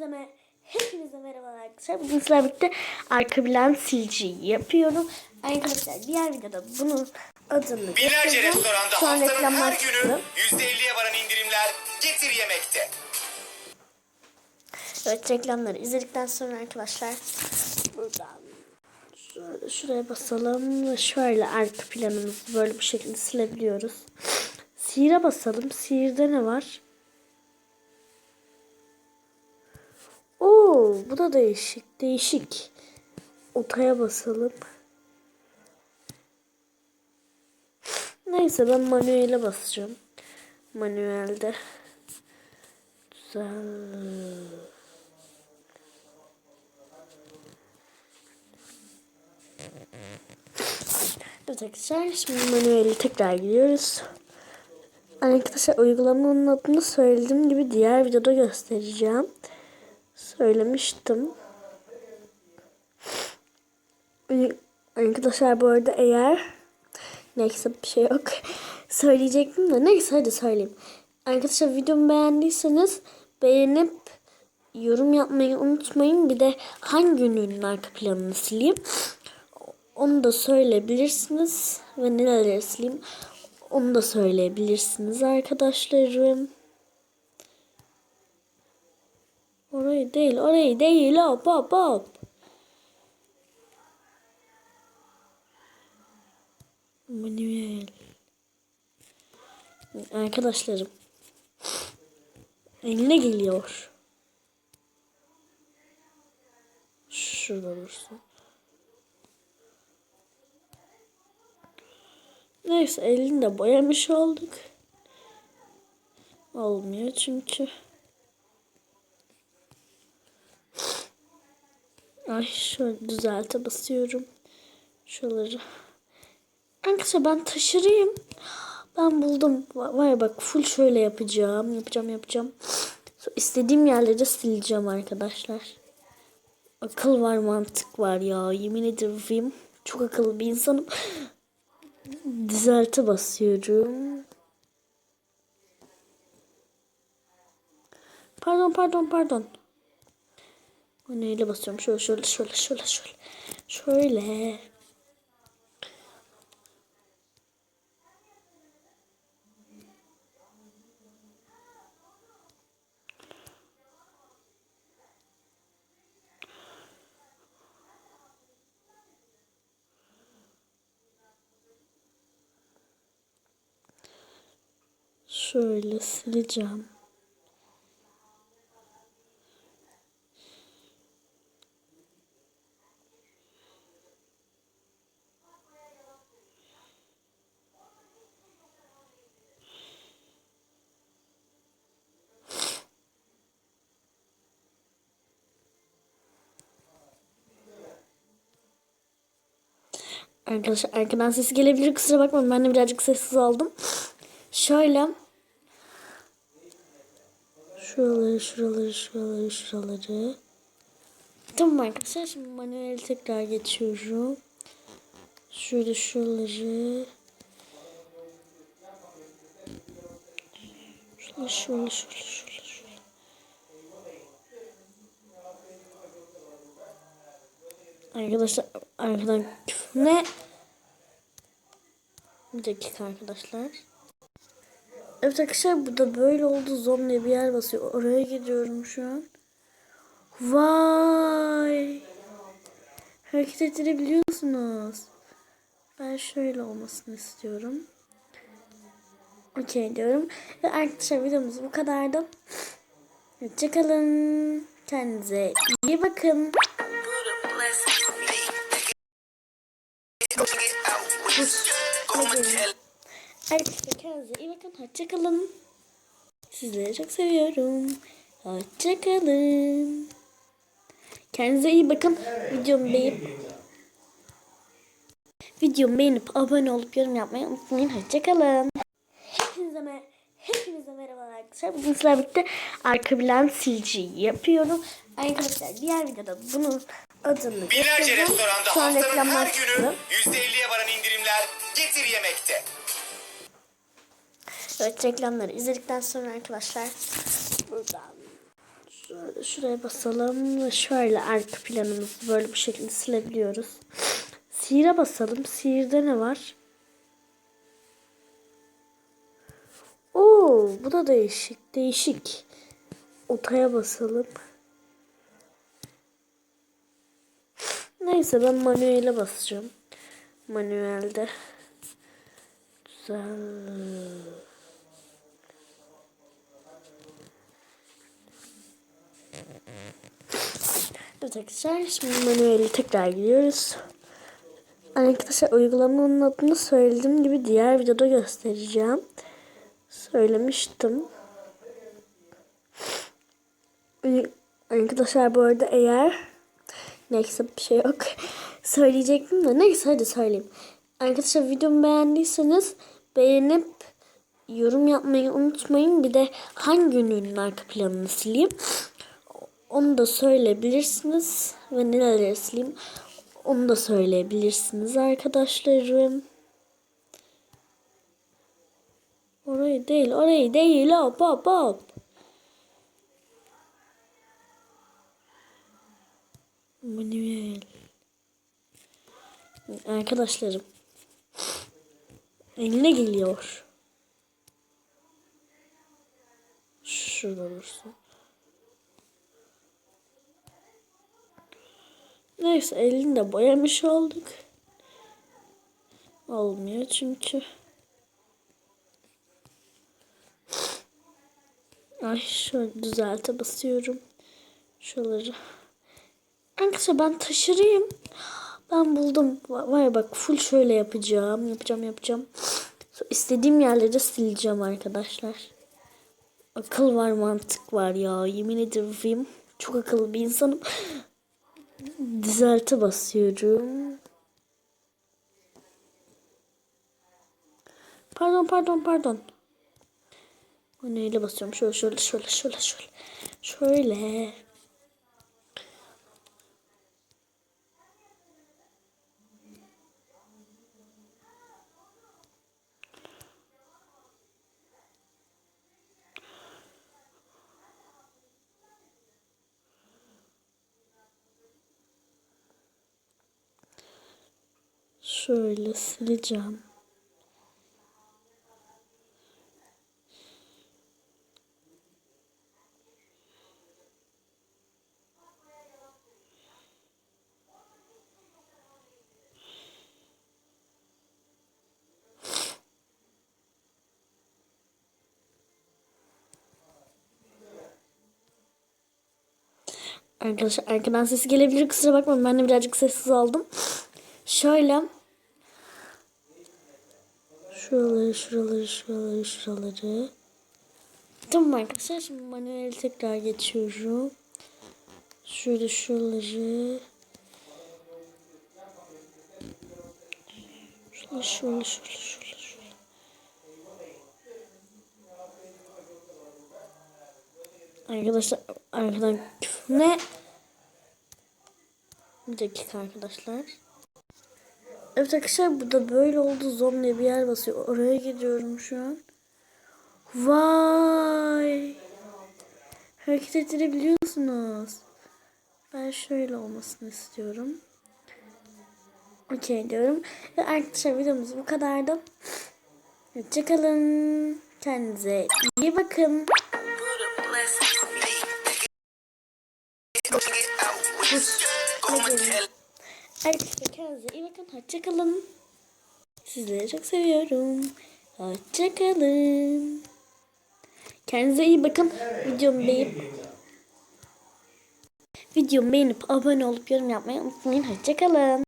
Hepinize, me hepinize merhabalar arkadaşlar. Bugün sizlerle birlikte arka plan siliciyi yapıyorum. Arkadaşlar diğer videoda bunun adını Binlerce restoranda Şu an haftanın reklamlar her günü çıktı. %50'ye varan indirimler getir yemekte. Evet reklamları izledikten sonra arkadaşlar buradan şöyle şuraya basalım şöyle arka planımızı böyle bu şekilde silebiliyoruz. Sihir'e basalım. Sihir'de ne var? Oo, bu da değişik. Değişik. Otaya basalım. Neyse ben manuele basacağım. Manuelde. Güzel. Evet arkadaşlar şimdi manueli tekrar giriyoruz. Arkadaşlar uygulamanın adını söylediğim gibi diğer videoda göstereceğim. Söylemiştim. Arkadaşlar bu arada eğer neyse bir şey yok. Söyleyecektim de neyse hadi söyleyeyim. Arkadaşlar videomu beğendiyseniz beğenip yorum yapmayı unutmayın. Bir de hangi ünlünün arka planını sileyim. Onu da söyleyebilirsiniz. Ve neler sileyim. Onu da söyleyebilirsiniz arkadaşlarım. Orayı değil, orayı değil. Hop hop hop. Manuel. Arkadaşlarım. Eline geliyor. Şurada dursun. Neyse elini de boyamış olduk. Olmuyor çünkü. Ay şöyle düzelte basıyorum. Şuraları. Arkadaşlar ben taşırayım. Ben buldum. Var ya bak full şöyle yapacağım. Yapacağım yapacağım. Sonra istediğim yerleri sileceğim arkadaşlar. Akıl var mantık var ya. Yemin ederim. Çok akıllı bir insanım. Düzelte basıyorum. Pardon pardon pardon. Neyle basıyorum? Şöyle şöyle şöyle şöyle şöyle. Şöyle. Şöyle sileceğim. Arkadaşlar arkadan sesi gelebilir kusura bakmayın ben de birazcık sessiz oldum. Şöyle Şuraları, şuraları, şuraları, şuraları. Tamam arkadaşlar şimdi manuel tekrar geçiyorum. Şöyle şuraları. Şöyle şöyle şöyle şöyle şöyle. Arkadaşlar arkadan ne? Bir dakika arkadaşlar. Evet arkadaşlar burada böyle oldu. Diye bir yer basıyor. Oraya gidiyorum şu an. Vay. Hareket ettirebiliyorsunuz. Ben şöyle olmasını istiyorum. Okey diyorum. Ve arkadaşlar videomuz bu kadardı. Hoşçakalın. Kendinize iyi bakın. Arkadaşlar kendinize iyi bakın. Hoşçakalın. Sizleri çok seviyorum. Hoşçakalın. Kendinize iyi bakın. Videomu beğenip videomu beğenip abone olup yorum yapmayı unutmayın. Hoşçakalın. Hepinize, me- hepinize merhabalar arkadaşlar. Bugün sizlerle birlikte arka plan siliciyi yapıyorum. Arkadaşlar diğer videoda bunun adını Binlerce göstereceğim. restoranda an haftanın her günü çıktı. %50'ye varan indirimler getir yemekte. Evet reklamları izledikten sonra arkadaşlar buradan Şöyle şuraya basalım ve şöyle arka planımızı böyle bu şekilde silebiliyoruz. Sihir'e basalım. Sihir'de ne var? Oo, bu da değişik. Değişik. Otaya basalım. Neyse ben manuele basacağım. Manuelde. Güzel. Arkadaşlar şimdi manueli tekrar giriyoruz. Arkadaşlar uygulamanın adını söylediğim gibi diğer videoda göstereceğim. Söylemiştim. Arkadaşlar bu arada eğer neyse bir şey yok. Söyleyecektim de neyse hadi söyleyeyim. Arkadaşlar videomu beğendiyseniz beğenip yorum yapmayı unutmayın. Bir de hangi ünlünün arka planını sileyim. Onu da söyleyebilirsiniz. Ve neler sileyim. Onu da söyleyebilirsiniz arkadaşlarım. Orayı değil, orayı değil. Hop hop hop. Manuel. Arkadaşlarım. Eline geliyor. Şurada olursa. Neyse elini de boyamış olduk. Olmuyor çünkü. Ay şöyle düzelte basıyorum. Şuraları. Arkadaşlar ben taşırayım. Ben buldum. Var ya bak full şöyle yapacağım. Yapacağım yapacağım. Sonra istediğim yerleri sileceğim arkadaşlar. Akıl var mantık var ya. Yemin ederim. Çok akıllı bir insanım. Düzelte basıyorum. Pardon pardon pardon. O neyle basıyorum? Şöyle şöyle şöyle şöyle şöyle. Şöyle. Şöyle sileceğim. Arkadaşlar arkadan ses gelebilir kusura bakmayın ben de birazcık sessiz aldım. Şöyle Şuraları, şuraları, şuraları, şuraları. Tamam arkadaşlar şimdi manuel tekrar geçiyorum. Şöyle şuraları. Şöyle şöyle şöyle şöyle şöyle. Arkadaşlar arkadan ne? Bir dakika arkadaşlar. Evet arkadaşlar burada böyle oldu. Zom diye bir yer basıyor. Oraya gidiyorum şu an. Vay. Hareket ettirebiliyorsunuz. Ben şöyle olmasını istiyorum. Okey diyorum. Ve arkadaşlar videomuz bu kadardı. Hoşçakalın. Kendinize iyi bakın. Arkadaşlar kendinize iyi bakın. Hoşçakalın. Sizleri çok seviyorum. Hoşçakalın. Kendinize iyi bakın. Videomu beğenip videomu beğenip abone olup yorum yapmayı unutmayın. Hoşçakalın.